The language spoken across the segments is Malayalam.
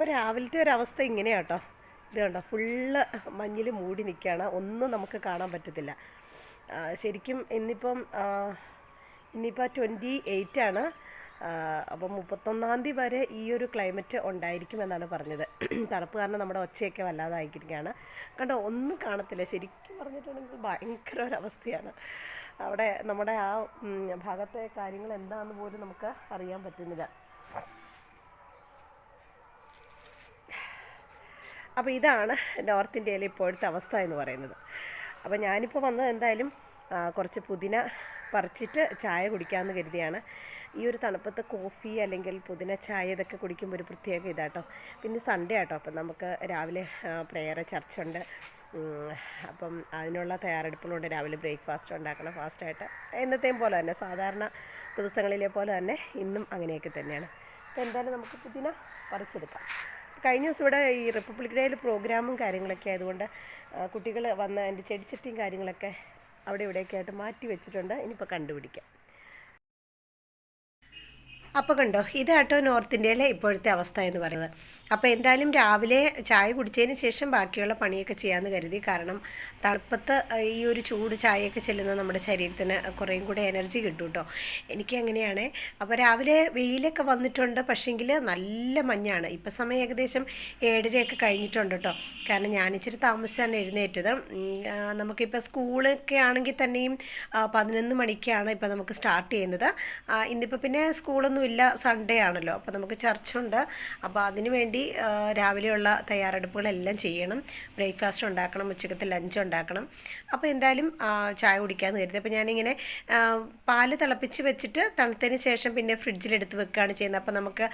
അപ്പോൾ രാവിലത്തെ ഒരവസ്ഥ ഇങ്ങനെയാണ് കേട്ടോ ഇത് കണ്ടോ ഫുള്ള് മഞ്ഞിൽ മൂടി നിൽക്കുകയാണ് ഒന്നും നമുക്ക് കാണാൻ പറ്റത്തില്ല. ശരിക്കും ഇന്നിപ്പം ഇന്നിപ്പോൾ ട്വന്റി എയ്റ്റ് ആണ്. അപ്പോൾ അപ്പം മുപ്പത്തൊന്നാം തീയതി വരെ ഈ ഒരു ക്ലൈമറ്റ് ഉണ്ടായിരിക്കുമെന്നാണ് പറഞ്ഞത്. തണുപ്പ് കാരണം നമ്മുടെ ഒച്ചയൊക്കെ വല്ലാതായിരിക്കുകയാണ്. കണ്ടോ ഒന്നും കാണത്തില്ല. ശരിക്കും പറഞ്ഞിട്ടുണ്ടെങ്കിൽ ഭയങ്കര ഒരവസ്ഥയാണ് അവിടെ നമ്മുടെ ആ ഭാഗത്തെ കാര്യങ്ങൾ എന്താണെന്ന് പോലും നമുക്ക് അറിയാൻ പറ്റുന്നില്ല. അപ്പോൾ ഇതാണ് നോർത്ത് ഇന്ത്യയിലെ ഇപ്പോഴത്തെ അവസ്ഥ എന്ന് പറയുന്നത്. അപ്പോൾ ഞാനിപ്പോൾ വന്നത് എന്തായാലും കുറച്ച് പുതിന പറിച്ചിട്ട് ചായ കുടിക്കാമെന്ന് കരുതിയാണ്. ഈ ഒരു തണുപ്പത്ത് കോഫി അല്ലെങ്കിൽ പുതിന ചായ ഇതൊക്കെ കുടിക്കുമ്പോൾ ഒരു പ്രത്യേക ഇതാട്ടോ. പിന്നെ സൺഡേ ആട്ടോ അപ്പം നമുക്ക് രാവിലെ പ്രെയർ ചർച്ചുണ്ട്. അപ്പം അതിനുള്ള തയ്യാറെടുപ്പുകളുണ്ട്. രാവിലെ ബ്രേക്ക്ഫാസ്റ്റ് ഉണ്ടാക്കണം ഫാസ്റ്റായിട്ട് എന്നത്തെയും പോലെ തന്നെ സാധാരണ ദിവസങ്ങളിലെ പോലെ തന്നെ ഇന്നും അങ്ങനെയൊക്കെ തന്നെയാണ്. അപ്പോൾ എന്തായാലും നമുക്ക് പുതിന പറിച്ചെടുക്കാം. കഴിഞ്ഞ ദിവസം ഇവിടെ ഈ റിപ്പബ്ലിക് ഡേയിൽ പ്രോഗ്രാമും കാര്യങ്ങളൊക്കെ ആയതുകൊണ്ട് കുട്ടികൾ വന്ന് അതിന്റെ ചെടിച്ചട്ടിയും കാര്യങ്ങളൊക്കെ അവിടെ ഇവിടെയൊക്കെ ആയിട്ട് മാറ്റി വെച്ചിട്ടുണ്ട്. ഇനിയിപ്പോൾ കണ്ടുപിടിക്കാം. അപ്പോൾ കണ്ടോ ഇതാട്ടോ നോർത്ത് ഇന്ത്യയിലെ ഇപ്പോഴത്തെ അവസ്ഥ എന്ന് പറയുന്നത്. അപ്പോൾ എന്തായാലും രാവിലെ ചായ കുടിച്ചതിന് ശേഷം ബാക്കിയുള്ള പണിയൊക്കെ ചെയ്യാമെന്ന് കരുതി. കാരണം തണുപ്പത്ത് ഈ ഒരു ചൂട് ചായയൊക്കെ ചെല്ലുന്നത് നമ്മുടെ ശരീരത്തിന് കുറേയും കൂടെ എനർജി കിട്ടും കേട്ടോ എനിക്ക് അങ്ങനെയാണ്. അപ്പോൾ രാവിലെ വെയിലൊക്കെ വന്നിട്ടുണ്ട് പക്ഷേങ്കിൽ നല്ല മഞ്ഞാണ്. ഇപ്പോൾ സമയം ഏകദേശം ഏഴരയൊക്കെ കഴിഞ്ഞിട്ടുണ്ട് കേട്ടോ കാരണം ഞാനിച്ചിരി താമസിച്ചാണ് എഴുന്നേറ്റത്. നമുക്കിപ്പോൾ സ്കൂളൊക്കെ ആണെങ്കിൽ തന്നെയും പതിനൊന്ന് മണിക്കാണ് ഇപ്പോൾ നമുക്ക് സ്റ്റാർട്ട് ചെയ്യുന്നത്. ഇന്നിപ്പോൾ പിന്നെ സ്കൂളൊന്നും ഇല്ല സൺഡേ ആണല്ലോ. അപ്പോൾ നമുക്ക് ചർച്ചുണ്ട്. അപ്പോൾ അതിന് വേണ്ടി രാവിലെയുള്ള തയ്യാറെടുപ്പുകളെല്ലാം ചെയ്യണം. ബ്രേക്ക്ഫാസ്റ്റ് ഉണ്ടാക്കണം ഉച്ചക്കത്തെ ലഞ്ച് ഉണ്ടാക്കണം. അപ്പോൾ എന്തായാലും ചായ കുടിക്കാമെന്ന് കരുതി. അപ്പോൾ ഞാനിങ്ങനെ പാൽ തിളപ്പിച്ച് വെച്ചിട്ട് തണുത്തതിന് ശേഷം പിന്നെ ഫ്രിഡ്ജിലെടുത്ത് വെക്കുകയാണ് ചെയ്യുന്നത്. അപ്പോൾ നമുക്ക്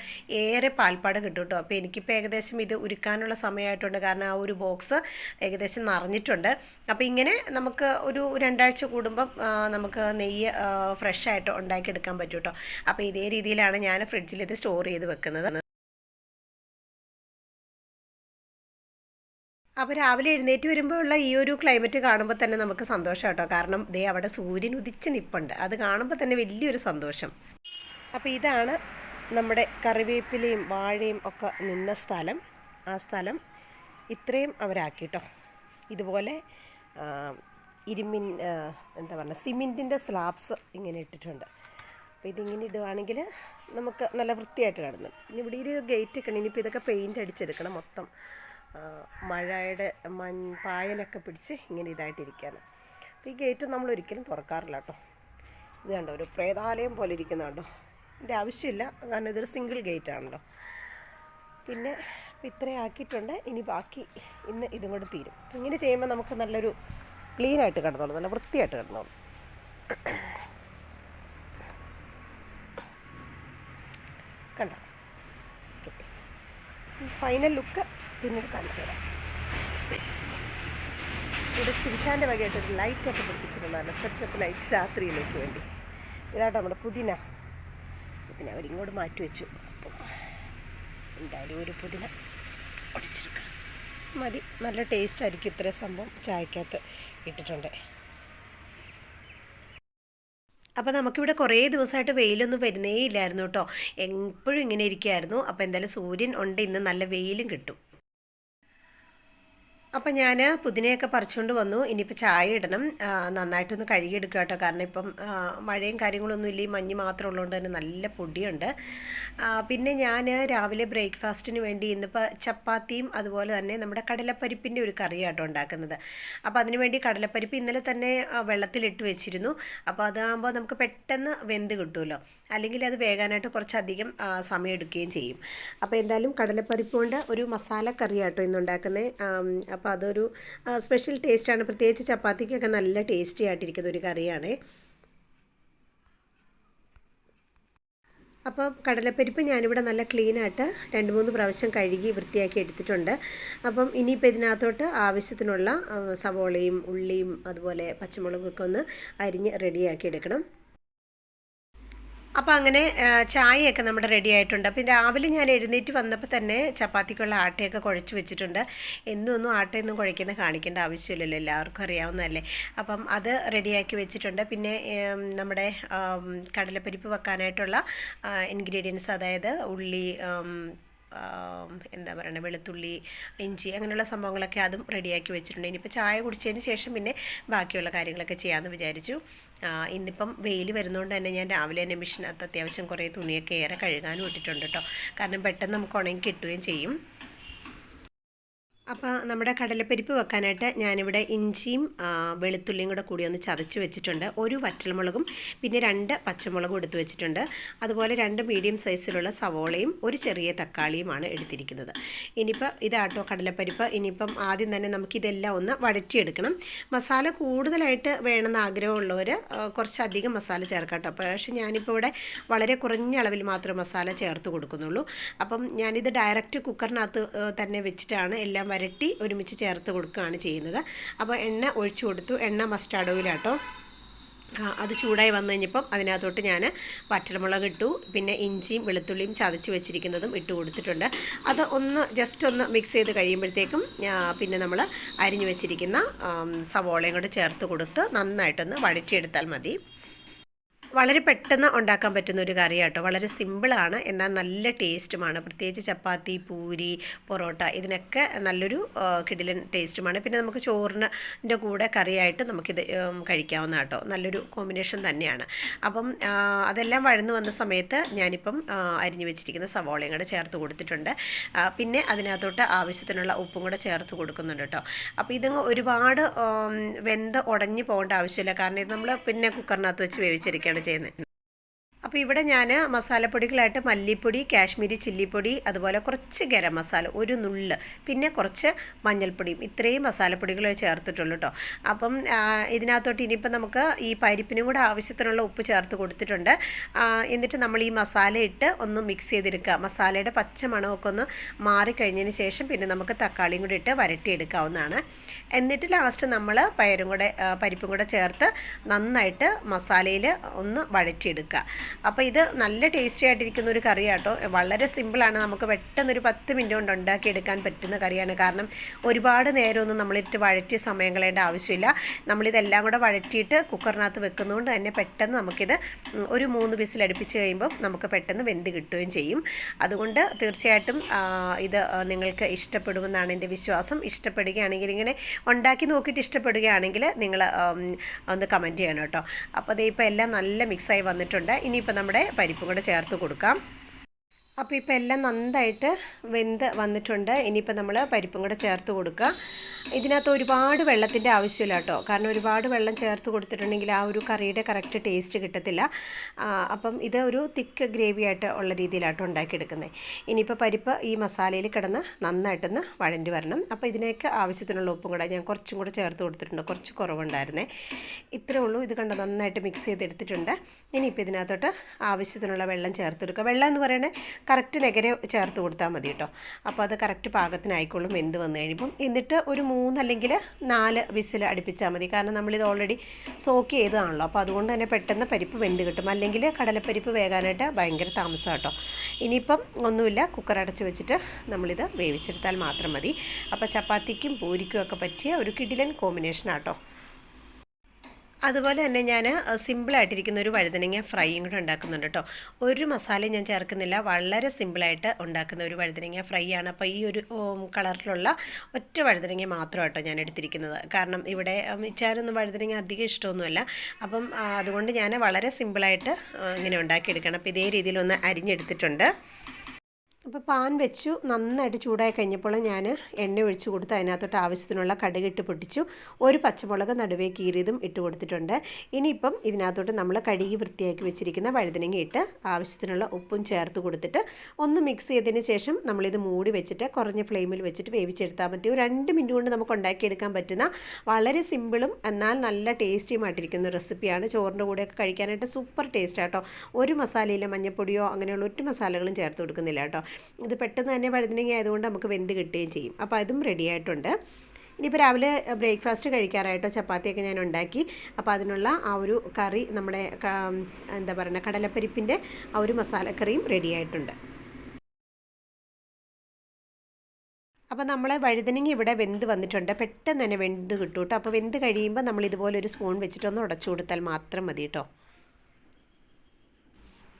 ഏറെ പാൽപ്പാട് കിട്ടും കേട്ടോ. അപ്പോൾ എനിക്കിപ്പോൾ ഏകദേശം ഇത് ഉരുക്കാനുള്ള സമയമായിട്ടുണ്ട്. കാരണം ആ ഒരു ബോക്സ് ഏകദേശം നിറഞ്ഞിട്ടുണ്ട്. അപ്പോൾ ഇങ്ങനെ നമുക്ക് ഒരു രണ്ടാഴ്ച കൂടുമ്പം നമുക്ക് നെയ്യ് ഫ്രഷായിട്ട് ഉണ്ടാക്കിയെടുക്കാൻ പറ്റും കേട്ടോ. അപ്പോൾ ഇതേ രീതിയിലാണ് ഞാൻ ഫ്രിഡ്ജിൽ ഇത് സ്റ്റോർ ചെയ്ത് വെക്കുന്നത്. അപ്പോൾ രാവിലെ എഴുന്നേറ്റ് വരുമ്പോൾ ഉള്ള ഈ ഒരു ക്ലൈമറ്റ് കാണുമ്പോൾ തന്നെ നമുക്ക് സന്തോഷം കേട്ടോ. കാരണം ദേ അവിടെ സൂര്യൻ ഉദിച്ച് നിപ്പുണ്ട്. അത് കാണുമ്പോൾ തന്നെ വലിയൊരു സന്തോഷം. അപ്പോൾ ഇതാണ് നമ്മുടെ കറിവേപ്പിലയും വാഴയും ഒക്കെ നിന്ന സ്ഥലം. ആ സ്ഥലം ഇത്രയും അവരാക്കി കേട്ടോ ഇതുപോലെ ഇരുമിൻ എന്താ പറയുക സിമെന്റിന്റെ സ്ലാബ്സ് ഇങ്ങനെ ഇട്ടിട്ടുണ്ട്. അപ്പോൾ ഇതിങ്ങനെ ഇടുവാണെങ്കിൽ നമുക്ക് നല്ല വൃത്തിയായിട്ട് കിടന്നു. ഇനി ഇവിടെ ഒരു ഗേറ്റ് ഒക്കെ ഇനിയിപ്പോൾ ഇതൊക്കെ പെയിന്റ് അടിച്ചെടുക്കണം മൊത്തം. മഴയുടെ മൺ പായലൊക്കെ പിടിച്ച് ഇങ്ങനെ ഇതായിട്ടിരിക്കുകയാണ്. അപ്പോൾ ഈ ഗേറ്റ് നമ്മൾ ഒരിക്കലും തുറക്കാറില്ല കേട്ടോ. ഇത് കണ്ടോ ഒരു പ്രേതാലയം പോലെ ഇരിക്കുന്ന കണ്ടോ. ഇതിന്റെ ആവശ്യമില്ല. കാരണം ഇതൊരു സിംഗിൾ ഗേറ്റ് ആണല്ലോ. പിന്നെ ഇത്രയും ആക്കിയിട്ടുണ്ട്. ഇനി ബാക്കി ഇന്ന് ഇതും കൂടെ തീരും. ഇങ്ങനെ ചെയ്യുമ്പോൾ നമുക്ക് നല്ലൊരു ക്ലീനായിട്ട് കിടന്നോളൂ. നല്ല വൃത്തിയായിട്ട് കിടന്നോളൂ. കണ്ടോ? ഫൈനൽ ലുക്ക് പിന്നീട് കാണിച്ചു തരാം. ഇവിടെ ശിരിച്ചാന്റെ വകയായിട്ടൊരു ലൈറ്റൊക്കെ പിടിപ്പിച്ചിട്ടുണ്ട് നല്ല സെറ്റപ്പ് ലൈറ്റ് രാത്രിയിലേക്ക് വേണ്ടി. ഇതാട്ടോ നമ്മുടെ പുതിന. പുതിന അവരിങ്ങോട്ട് മാറ്റി വെച്ചു. എന്തായാലും ഒരു പുതിന ഒടിച്ചെടുക്കാം മതി നല്ല ടേസ്റ്റ് ആയിരിക്കും ഇത്രയും സംഭവം ചായക്കകത്ത് ഇട്ടിട്ടുണ്ട്. അപ്പോൾ നമുക്കിവിടെ കുറേ ദിവസമായിട്ട് വെയിലൊന്നും വരുന്നേ ഇല്ലായിരുന്നു കേട്ടോ. എപ്പോഴും ഇങ്ങനെ ഇരിക്കുമായിരുന്നു അപ്പോൾ എന്തായാലും സൂര്യൻ ഉണ്ട് ഇന്ന് നല്ല വെയിലും കിട്ടും. അപ്പം ഞാൻ പുതിനയൊക്കെ പറിച്ചുകൊണ്ട് വന്നു. ഇനിയിപ്പോൾ ചായ ഇടണം. നന്നായിട്ടൊന്ന് കഴുകിയെടുക്കുക കേട്ടോ കാരണം ഇപ്പം മഴയും കാര്യങ്ങളൊന്നും ഇല്ല. ഈ മഞ്ഞ് മാത്രം ഉള്ളതുകൊണ്ട് തന്നെ നല്ല പൊടിയുണ്ട്. പിന്നെ ഞാൻ രാവിലെ ബ്രേക്ക്ഫാസ്റ്റിന് വേണ്ടി ഇന്നിപ്പോൾ ചപ്പാത്തിയും അതുപോലെ തന്നെ നമ്മുടെ കടലപ്പരിപ്പിന്റെ ഒരു കറിയാട്ടോ ഉണ്ടാക്കുന്നത്. അപ്പോൾ അതിന് വേണ്ടി കടലപ്പരിപ്പ് ഇന്നലെ തന്നെ വെള്ളത്തിലിട്ട് വെച്ചിരുന്നു. അപ്പോൾ അതാകുമ്പോൾ നമുക്ക് പെട്ടെന്ന് വെന്ത് കിട്ടുമല്ലോ അല്ലെങ്കിൽ അത് വേകാനായിട്ട് കുറച്ചധികം സമയം എടുക്കുകയും ചെയ്യും. അപ്പോൾ എന്തായാലും കടലപ്പരിപ്പ് കൊണ്ട് ഒരു മസാല കറിയാട്ടോ ഇന്നുണ്ടാക്കുന്നത് അപ്പോൾ അതൊരു സ്പെഷ്യൽ ടേസ്റ്റാണ് പ്രത്യേകിച്ച് ചപ്പാത്തിക്കൊക്കെ നല്ല ടേസ്റ്റി ആയിട്ടിരിക്കുന്ന ഒരു കറിയാണ്. അപ്പോൾ കടലപ്പരിപ്പ് ഞാനിവിടെ നല്ല ക്ലീനായിട്ട് രണ്ട് മൂന്ന് പ്രാവശ്യം കഴുകി വൃത്തിയാക്കി എടുത്തിട്ടുണ്ട്. അപ്പം ഇനിയിപ്പോൾ ഇതിനകത്തോട്ട് ആവശ്യത്തിനുള്ള സവോളയും ഉള്ളിയും അതുപോലെ പച്ചമുളകൊക്കെ ഒന്ന് അരിഞ്ഞ് റെഡിയാക്കി എടുക്കണം. അപ്പോൾ അങ്ങനെ ചായയൊക്കെ നമ്മുടെ റെഡി ആയിട്ടുണ്ട്. അപ്പം രാവിലെ ഞാൻ എഴുന്നേറ്റ് വന്നപ്പോൾ തന്നെ ചപ്പാത്തിക്കുള്ള ആട്ടയൊക്കെ കുഴച്ച് വെച്ചിട്ടുണ്ട്. എന്നും ഒന്നും ആട്ടയൊന്നും കുഴയ്ക്കുന്ന കാണിക്കേണ്ട ആവശ്യമില്ലല്ലോ എല്ലാവർക്കും അറിയാവുന്നതല്ലേ. അപ്പം അത് റെഡിയാക്കി വെച്ചിട്ടുണ്ട്. പിന്നെ നമ്മുടെ കടലപ്പരിപ്പ് വെക്കാനായിട്ടുള്ള ഇൻഗ്രീഡിയൻസ് അതായത് ഉള്ളി എന്താ പറയുക വെളുത്തുള്ളി ഇഞ്ചി അങ്ങനെയുള്ള സംഭവങ്ങളൊക്കെ അതും റെഡിയാക്കി വെച്ചിട്ടുണ്ട്. ഇനിയിപ്പോൾ ചായ കുടിച്ചതിന് ശേഷം പിന്നെ ബാക്കിയുള്ള കാര്യങ്ങളൊക്കെ ചെയ്യാമെന്ന് വിചാരിച്ചു. ഇന്നിപ്പം വെയിൽ വരുന്നതുകൊണ്ട് തന്നെ ഞാൻ രാവിലെ തന്നെ മെഷീനകത്ത് അത്യാവശ്യം കുറേ തുണിയൊക്കെ ഏറെ കഴുകാനും ഇട്ടിട്ടുണ്ട് കേട്ടോ കാരണം പെട്ടെന്ന് നമുക്ക് ഉണങ്ങി കിട്ടുകയും ചെയ്യും. അപ്പോൾ നമ്മുടെ കടലപ്പരിപ്പ് വെക്കാനായിട്ട് ഞാനിവിടെ ഇഞ്ചിയും വെളുത്തുള്ളിയും കൂടെ കൂടി ഒന്ന് ചതച്ച് വെച്ചിട്ടുണ്ട്. ഒരു വറ്റൽമുളകും പിന്നെ രണ്ട് പച്ചമുളകും എടുത്ത് വെച്ചിട്ടുണ്ട്. അതുപോലെ രണ്ട് മീഡിയം സൈസിലുള്ള സവോളയും ഒരു ചെറിയ തക്കാളിയുമാണ് എടുത്തിരിക്കുന്നത്. ഇനിയിപ്പോൾ ഇതാട്ടോ കടലപ്പരിപ്പ്. ഇനിയിപ്പം ആദ്യം തന്നെ നമുക്കിതെല്ലാം ഒന്ന് വഴറ്റിയെടുക്കണം. മസാല കൂടുതലായിട്ട് വേണമെന്ന് ആഗ്രഹമുള്ളവർ കുറച്ചധികം മസാല ചേർക്കാം കേട്ടോ പക്ഷേ ഞാനിപ്പോൾ ഇവിടെ വളരെ കുറഞ്ഞ അളവിൽ മാത്രം മസാല ചേർത്ത് കൊടുക്കുന്നുള്ളൂ. അപ്പം ഞാനിത് ഡയറക്റ്റ് കുക്കറിനകത്ത് തന്നെ വെച്ചിട്ടാണ് എല്ലാം വരട്ടി ഒരുമിച്ച് ചേർത്ത് കൊടുക്കുകയാണ് ചെയ്യുന്നത്. അപ്പോൾ എണ്ണ ഒഴിച്ചു കൊടുത്തു. എണ്ണ മസ്റ്റാർഡ് ഓയിലാട്ടോ അത് ചൂടായി വന്നു കഴിഞ്ഞപ്പം അതിനകത്തോട്ട് ഞാൻ പച്ചമുളക് ഇട്ടു. പിന്നെ ഇഞ്ചിയും വെളുത്തുള്ളിയും ചതച്ച് വെച്ചിരിക്കുന്നതും ഇട്ട് കൊടുത്തിട്ടുണ്ട്. അത് ഒന്ന് ജസ്റ്റ് ഒന്ന് മിക്സ് ചെയ്ത് കഴിയുമ്പോഴത്തേക്കും പിന്നെ നമ്മൾ അരിഞ്ഞു വെച്ചിരിക്കുന്ന സവോളയും കൂടെ ചേർത്ത് കൊടുത്ത് നന്നായിട്ടൊന്ന് വഴറ്റിയെടുത്താൽ മതി. വളരെ പെട്ടെന്ന് ഉണ്ടാക്കാൻ പറ്റുന്ന ഒരു കറി കേട്ടോ വളരെ സിമ്പിളാണ്. എന്നാൽ നല്ല ടേസ്റ്റുമാണ്. പ്രത്യേകിച്ച് ചപ്പാത്തി പൂരി പൊറോട്ട ഇതിനൊക്കെ നല്ലൊരു കിടിലൻ ടേസ്റ്റുമാണ്. പിന്നെ നമുക്ക് ചോറിന്റെ കൂടെ കറിയായിട്ട് നമുക്കിത് കഴിക്കാവുന്ന കേട്ടോ നല്ലൊരു കോമ്പിനേഷൻ തന്നെയാണ്. അപ്പം അതെല്ലാം വഴന്നു വന്ന സമയത്ത് ഞാനിപ്പം അരിഞ്ഞു വെച്ചിരിക്കുന്ന സവോളയും കൂടെ ചേർത്ത് കൊടുത്തിട്ടുണ്ട്. പിന്നെ അതിനകത്തോട്ട് ആവശ്യത്തിനുള്ള ഉപ്പും കൂടെ ചേർത്ത് കൊടുക്കുന്നുണ്ട് കേട്ടോ. അപ്പോൾ ഇതങ്ങ് ഒരുപാട് വെന്ത് ഉടഞ്ഞു പോകേണ്ട ആവശ്യമില്ല. കാരണം ഇത് നമ്മൾ പിന്നെ കുക്കറിനകത്ത് വെച്ച് വേവിച്ചിരിക്കുകയാണ് ചെയ്യുന്നത്. അപ്പോൾ ഇവിടെ ഞാൻ മസാലപ്പൊടികളായിട്ട് മല്ലിപ്പൊടി കാശ്മീരി ചില്ലിപ്പൊടി അതുപോലെ കുറച്ച് ഗരം മസാല ഒരു നുള്ള് പിന്നെ കുറച്ച് മഞ്ഞൾപ്പൊടിയും. ഇത്രയും മസാലപ്പൊടികൾ ചേർത്തിട്ടുള്ളൂ കേട്ടോ അപ്പം ഇതിനകത്തോട്ട് ഇനിയിപ്പോൾ നമുക്ക് ഈ പരിപ്പിനും കൂടെ ആവശ്യത്തിനുള്ള ഉപ്പ് ചേർത്ത് കൊടുത്തിട്ടുണ്ട്. എന്നിട്ട് നമ്മൾ ഈ മസാല ഇട്ട് ഒന്ന് മിക്സ് ചെയ്തെടുക്കുക. മസാലയുടെ പച്ച മണമൊക്കെ ഒന്ന് മാറിക്കഴിഞ്ഞതിന് ശേഷം പിന്നെ നമുക്ക് തക്കാളിയും കൂടി ഇട്ട് വരട്ടിയെടുക്കാവുന്നതാണ്. എന്നിട്ട് ലാസ്റ്റ് നമ്മൾ പയരും കൂടെ പരിപ്പും കൂടെ ചേർത്ത് നന്നായിട്ട് മസാലയിൽ ഒന്ന് വഴറ്റിയെടുക്കുക. അപ്പോൾ ഇത് നല്ല ടേസ്റ്റി ആയിട്ടിരിക്കുന്ന ഒരു കറിയാട്ടോ. വളരെ സിമ്പിളാണ് നമുക്ക് പെട്ടെന്ന് ഒരു പത്ത് മിനിറ്റ് കൊണ്ട് ഉണ്ടാക്കിയെടുക്കാൻ പറ്റുന്ന കറിയാണ്. കാരണം ഒരുപാട് നേരമൊന്നും നമ്മളിട്ട് വഴറ്റിയ സമയം കളയേണ്ട ആവശ്യമില്ല. നമ്മളിതെല്ലാം കൂടെ വഴറ്റിയിട്ട് കുക്കറിനകത്ത് വെക്കുന്നതുകൊണ്ട് തന്നെ പെട്ടെന്ന് നമുക്കിത് ഒരു മൂന്ന് വിസിൽ അടുപ്പിച്ച് കഴിയുമ്പോൾ നമുക്ക് പെട്ടെന്ന് വെന്ത് കിട്ടുകയും ചെയ്യും. അതുകൊണ്ട് തീർച്ചയായിട്ടും ഇത് നിങ്ങൾക്ക് ഇഷ്ടപ്പെടുമെന്നാണ് എന്റെ വിശ്വാസം. ഇഷ്ടപ്പെടുകയാണെങ്കിൽ ഇങ്ങനെ ഉണ്ടാക്കി നോക്കിയിട്ട് ഇഷ്ടപ്പെടുകയാണെങ്കിൽ നിങ്ങൾ ഒന്ന് കമന്റ് ചെയ്യണം കേട്ടോ. അപ്പോൾ അതേ ഇപ്പോൾ എല്ലാം നല്ല മിക്സായി വന്നിട്ടുണ്ട്. ഇനിയിപ്പോൾ നമ്മുടെ പരിപ്പും കൂടെ ചേർത്ത് കൊടുക്കാം. അപ്പോൾ ഇപ്പോൾ എല്ലാം നന്നായിട്ട് വെന്ത് വന്നിട്ടുണ്ട്. ഇനിയിപ്പോൾ നമ്മൾ പരിപ്പും കൂടെ ചേർത്ത് കൊടുക്കുക. ഇതിനകത്ത് ഒരുപാട് വെള്ളത്തിന്റെ ആവശ്യമില്ല കേട്ടോ. കാരണം ഒരുപാട് വെള്ളം ചേർത്ത് കൊടുത്തിട്ടുണ്ടെങ്കിൽ ആ ഒരു കറിയുടെ കറക്റ്റ് ടേസ്റ്റ് കിട്ടത്തില്ല. അപ്പം ഇത് ഒരു തിക്ക് ഗ്രേവി ആയിട്ട് ഉള്ള രീതിയിലാട്ടോ ഉണ്ടാക്കിയെടുക്കുന്നത്. ഇനിയിപ്പോൾ പരിപ്പ് ഈ മസാലയിൽ കിടന്ന് നന്നായിട്ടൊന്ന് വഴണ്ടി വരണം. അപ്പോൾ ഇതിനേക്ക് ആവശ്യത്തിനുള്ള ഉപ്പും കൂടെ ഞാൻ കുറച്ചും കൂടെ ചേർത്ത് കൊടുത്തിട്ടുണ്ട്. കുറച്ച് കുറവുണ്ടായിരുന്നേ. ഇത്രേ ഉള്ളൂ. ഇത് കണ്ട് നന്നായിട്ട് മിക്സ് ചെയ്തെടുത്തിട്ടുണ്ട്. ഇനിയിപ്പോൾ ഇതിനകത്തോട്ട് ആവശ്യത്തിനുള്ള വെള്ളം ചേർത്ത് കൊടുക്കുക. വെള്ളം എന്ന് പറയുന്നത് കറക്റ്റ് നെഗരെ ചേർത്ത് കൊടുത്താൽ മതി കേട്ടോ. അപ്പോൾ അത് കറക്റ്റ് പാകത്തിനായിക്കോളും വെന്ത് വന്നു കഴിയുമ്പം. എന്നിട്ട് ഒരു മൂന്നല്ലെങ്കിൽ നാല് വിസിൽ അടുപ്പിച്ചാൽ മതി. കാരണം നമ്മളിത് ഓൾറെഡി സോക്ക് ചെയ്തതാണല്ലോ. അപ്പോൾ അതുകൊണ്ട് തന്നെ പെട്ടെന്ന് പരിപ്പ് വെന്ത് കിട്ടും. അല്ലെങ്കിൽ കടലപ്പരിപ്പ് വേകാനായിട്ട് ഭയങ്കര താമസം കേട്ടോ. ഇനിയിപ്പം ഒന്നുമില്ല. കുക്കർ അടച്ച് വെച്ചിട്ട് നമ്മളിത് വേവിച്ചെടുത്താൽ മാത്രം മതി. അപ്പോൾ ചപ്പാത്തിക്കും പൂരിക്കും ഒക്കെ പറ്റിയ ഒരു കിടിലൻ കോമ്പിനേഷനാട്ടോ അതുപോലെ തന്നെ ഞാൻ സിമ്പിളായിട്ടിരിക്കുന്ന ഒരു വഴുതനങ്ങ ഫ്രൈയും കൂടെ ഉണ്ടാക്കുന്നുണ്ട് കേട്ടോ ഒരു മസാലയും ഞാൻ ചേർക്കുന്നില്ല. വളരെ സിമ്പിളായിട്ട് ഉണ്ടാക്കുന്ന ഒരു വഴുതനങ്ങ ഫ്രൈ ആണ് അപ്പോൾ ഈ ഒരു കളറിലുള്ള ഒറ്റ വഴുതനങ്ങ മാത്രം കേട്ടോ ഞാൻ എടുത്തിരിക്കുന്നത്. കാരണം ഇവിടെ മിച്ചാനൊന്നും വഴുതനങ്ങ അധികം ഇഷ്ടമൊന്നുമല്ല. അപ്പം അതുകൊണ്ട് ഞാൻ വളരെ സിമ്പിളായിട്ട് ഇങ്ങനെ ഉണ്ടാക്കിയെടുക്കണം. അപ്പോൾ ഇതേ രീതിയിലൊന്ന് അരിഞ്ഞെടുത്തിട്ടുണ്ട്. അപ്പോൾ പാൻ വെച്ചു നന്നായിട്ട് ചൂടായി കഴിഞ്ഞപ്പോൾ ഞാൻ എണ്ണ ഒഴിച്ച് കൊടുത്ത് അതിനകത്തോട്ട് ആവശ്യത്തിനുള്ള കടുകിട്ട് പൊട്ടിച്ചു. ഒരു പച്ചമുളക് നടുവേ കീറിയതും ഇട്ട് കൊടുത്തിട്ടുണ്ട്. ഇനിയിപ്പം ഇതിനകത്തോട്ട് നമ്മൾ കഴുകി വൃത്തിയാക്കി വെച്ചിരിക്കുന്ന വഴുതനങ്ങ ഇട്ട് ആവശ്യത്തിനുള്ള ഉപ്പും ചേർത്ത് കൊടുത്തിട്ട് ഒന്ന് മിക്സ് ചെയ്തതിന് ശേഷം നമ്മളിത് മൂടി വെച്ചിട്ട് കുറഞ്ഞ ഫ്ലെയിമിൽ വെച്ചിട്ട് വേവിച്ചെടുത്താൽ മതി. ഒരു രണ്ട് മിനിറ്റ് കൊണ്ട് നമുക്ക് ഉണ്ടാക്കിയെടുക്കാൻ പറ്റുന്ന വളരെ സിമ്പിളും എന്നാൽ നല്ല ടേസ്റ്റിയുമായിട്ടിരിക്കുന്ന റെസിപ്പിയാണ്. ചോറിന്റെ കൂടെയൊക്കെ കഴിക്കാനായിട്ട് സൂപ്പർ ടേസ്റ്റ് ആട്ടോ ഒരു മസാലയില്ല മഞ്ഞപ്പൊടിയോ അങ്ങനെയുള്ള ഒറ്റ മസാലകളും ചേർത്ത് കൊടുക്കുന്നില്ല കേട്ടോ. ഇത് പെട്ടെന്ന് തന്നെ വഴുതനങ്ങ ആയതുകൊണ്ട് നമുക്ക് വെന്ത് കിട്ടുകയും ചെയ്യും. അപ്പോൾ അതും റെഡി ആയിട്ടുണ്ട്. ഇനിയിപ്പോൾ രാവിലെ ബ്രേക്ക്ഫാസ്റ്റ് കഴിക്കാറായിട്ടോ ചപ്പാത്തിയൊക്കെ ഞാൻ ഉണ്ടാക്കി. അപ്പോൾ അതിനുള്ള ആ ഒരു കറി നമ്മുടെ എന്താ പറയുക കടലപ്പരിപ്പിന്റെ ആ ഒരു മസാലക്കറിയും റെഡി ആയിട്ടുണ്ട്. അപ്പോൾ നമ്മൾ വഴുതനങ്ങ ഇവിടെ വെന്ത് വന്നിട്ടുണ്ട്. പെട്ടെന്ന് തന്നെ വെന്ത് കിട്ടും കേട്ടോ. അപ്പോൾ വെന്ത് കഴിയുമ്പോൾ നമ്മൾ ഇതുപോലെ ഒരു സ്പൂൺ വെച്ചിട്ടൊന്ന് ഉടച്ചു കൊടുത്താൽ മാത്രം മതി കേട്ടോ.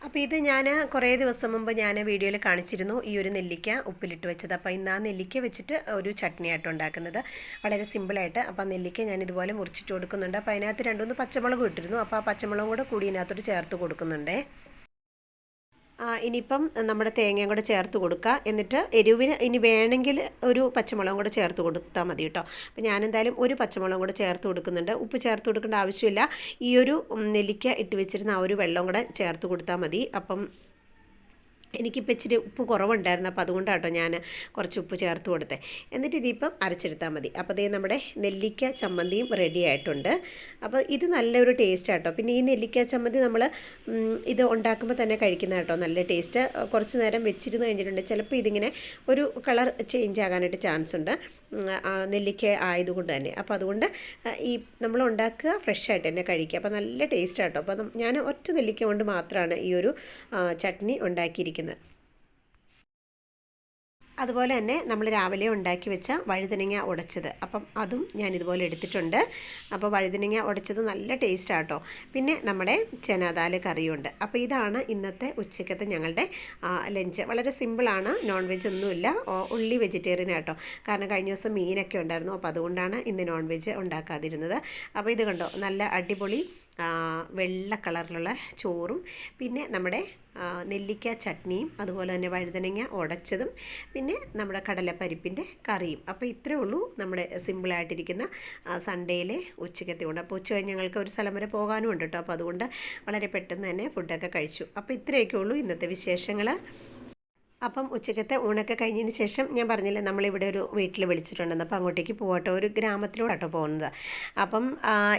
അപ്പോൾ ഇത് ഞാൻ കുറേ ദിവസം മുമ്പ് ഞാൻ വീഡിയോയിൽ കാണിച്ചിരുന്നു ഈ ഒരു നെല്ലിക്ക ഉപ്പിലിട്ട് വെച്ചത്. അപ്പോൾ ഇന്ന് ആ നെല്ലിക്ക വെച്ചിട്ട് ഒരു ചട്നിയായിട്ട് ഉണ്ടാക്കുന്നത്. വളരെ സിമ്പിളായിട്ട് അപ്പോൾ നെല്ലിക്ക ഞാൻ ഇതുപോലെ മുറിച്ചിട്ട് കൊടുക്കുന്നുണ്ട്. അപ്പോൾ അതിനകത്ത് രണ്ടുമൂന്ന് പച്ചമുളക് ഇട്ടിരുന്നു. അപ്പോൾ ആ പച്ചമുളകും കൂടെ കൂടി ഇതിനകത്തോട്ട് ചേർത്ത് കൊടുക്കുന്നുണ്ടേ. ഇനിയിപ്പം നമ്മുടെ തേങ്ങയും കൂടെ ചേർത്ത് കൊടുക്കുക. എന്നിട്ട് എരിവിന് ഇനി വേണമെങ്കിൽ ഒരു പച്ചമുളകും കൂടെ ചേർത്ത് കൊടുത്താൽ മതി കേട്ടോ. അപ്പം ഞാനെന്തായാലും ഒരു പച്ചമുളകും കൂടെ ചേർത്ത് കൊടുക്കുന്നുണ്ട്. ഉപ്പ് ചേർത്ത് കൊടുക്കേണ്ട ആവശ്യമില്ല. ഈ ഒരു നെല്ലിക്ക ഇട്ട് വെച്ചിരുന്ന ആ ഒരു വെള്ളം കൂടെ ചേർത്ത് കൊടുത്താൽ മതി. അപ്പം എനിക്കിപ്പോൾ ഇച്ചിരി ഉപ്പ് കുറവുണ്ടായിരുന്നു. അപ്പോൾ അതുകൊണ്ടാട്ടോ ഞാൻ കുറച്ച് ഉപ്പ് ചേർത്ത് കൊടുത്തേ. എന്നിട്ട് ഇനിയിപ്പം അരച്ചെടുത്താൽ മതി. അപ്പോൾ ദേ നമ്മുടെ നെല്ലിക്ക ചമ്മന്തിയും റെഡി ആയിട്ടുണ്ട്. അപ്പോൾ ഇത് നല്ലൊരു ടേസ്റ്റ് ആട്ടോ. പിന്നെ ഈ നെല്ലിക്ക ചമ്മന്തി നമ്മൾ ഇത് ഉണ്ടാക്കുമ്പോൾ തന്നെ കഴിക്കുന്ന കേട്ടോ. നല്ല ടേസ്റ്റ് കുറച്ച് നേരം വെച്ചിരുന്ന് കഴിഞ്ഞിട്ടുണ്ട്. ചിലപ്പോൾ ഇതിങ്ങനെ ഒരു കളർ ചേഞ്ച് ആകാനായിട്ട് ചാൻസ് ഉണ്ട്. നെല്ലിക്ക ആയതുകൊണ്ട് തന്നെ. അപ്പോൾ അതുകൊണ്ട് ഈ നമ്മൾ ഉണ്ടാക്കുക ഫ്രഷ് ആയിട്ട് തന്നെ കഴിക്കുക. അപ്പോൾ നല്ല ടേസ്റ്റ് ആട്ടോ. അപ്പോൾ ഞാൻ ഒറ്റ നെല്ലിക്ക കൊണ്ട് മാത്രമാണ് ഈ ഒരു ചട്നി ഉണ്ടാക്കിയിരിക്കുന്നത്. അതുപോലെ തന്നെ നമ്മൾ രാവിലെ ഉണ്ടാക്കി വെച്ച വഴുതനങ്ങ ഉടച്ചത്. അപ്പം അതും ഞാൻ ഇതുപോലെ എടുത്തിട്ടുണ്ട്. അപ്പോൾ വഴുതനങ്ങ ഉടച്ചത് നല്ല ടേസ്റ്റ് ആട്ടോ. പിന്നെ നമ്മുടെ ചെനാദാൽ കറിയുണ്ട്. അപ്പോൾ ഇതാണ് ഇന്നത്തെ ഉച്ചക്കത്തെ ഞങ്ങളുടെ ലഞ്ച് വളരെ സിമ്പിളാണ് നോൺ വെജ് ഒന്നുമില്ല. ഉള്ളി വെജിറ്റേറിയൻ ആട്ടോ. കാരണം കഴിഞ്ഞ ദിവസം മീനൊക്കെ ഉണ്ടായിരുന്നു. അപ്പോൾ അതുകൊണ്ടാണ് ഇന്ന് നോൺ വെജ് ഉണ്ടാക്കാതിരുന്നത്. അപ്പോൾ ഇത് കണ്ടോ? നല്ല അടിപൊളി വെള്ള കളറിലുള്ള ചോറും പിന്നെ നമ്മുടെ നെല്ലിക്ക ചട്നിയും അതുപോലെ തന്നെ വഴുതനങ്ങ ഉടച്ചതും പിന്നെ നമ്മുടെ കടലപ്പരിപ്പിന്റെ കറിയും. അപ്പോൾ ഇത്രയേ ഉള്ളൂ നമ്മുടെ സിമ്പിളായിട്ടിരിക്കുന്ന സൺഡേയിലെ ഉച്ചക്കത്തെ കൊണ്ട് അപ്പോൾ ഉച്ച കഴിഞ്ഞ് ഞങ്ങൾക്ക് ഒരു സ്ഥലം വരെ പോകാനും ഉണ്ട് കേട്ടോ. അപ്പോൾ അതുകൊണ്ട് വളരെ പെട്ടെന്ന് തന്നെ ഫുഡൊക്കെ കഴിച്ചു. അപ്പോൾ ഇത്രയൊക്കെ ഉള്ളൂ ഇന്നത്തെ വിശേഷങ്ങൾ അപ്പം ഉച്ചക്കത്തെ ഊണൊക്കെ കഴിഞ്ഞതിന് ശേഷം ഞാൻ പറഞ്ഞില്ലേ നമ്മളിവിടെ ഒരു വീട്ടിൽ വിളിച്ചിട്ടുണ്ടെന്ന്. അപ്പോൾ അങ്ങോട്ടേക്ക് പോകട്ടെ. ഒരു ഗ്രാമത്തിലൂടെട്ടോ പോകുന്നത്. അപ്പം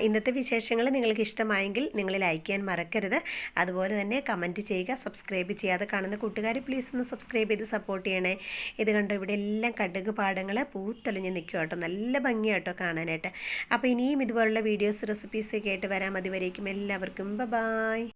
ഇന്നത്തെ വിശേഷങ്ങൾ നിങ്ങൾക്ക് ഇഷ്ടമായെങ്കിൽ നിങ്ങൾ ലൈക്ക് ചെയ്യാൻ മറക്കരുത്. അതുപോലെ തന്നെ കമന്റ് ചെയ്യുക സബ്സ്ക്രൈബ് ചെയ്യാതെ കാണുന്ന കൂട്ടുകാർ പ്ലീസ് ഒന്ന് സബ്സ്ക്രൈബ് ചെയ്ത് സപ്പോർട്ട് ചെയ്യണേ. ഇത് കണ്ടോ ഇവിടെ എല്ലാം കടുക് പാടങ്ങൾ പൂത്തെളിഞ്ഞ് നിൽക്കുക കേട്ടോ. നല്ല ഭംഗിയാട്ടോ കാണാനായിട്ട്. അപ്പോൾ ഇനിയും ഇതുപോലുള്ള വീഡിയോസ് റെസിപ്പീസൊക്കെ ആയിട്ട് വരാം. അതുവരേക്കും എല്ലാവർക്കും ബ ബായ്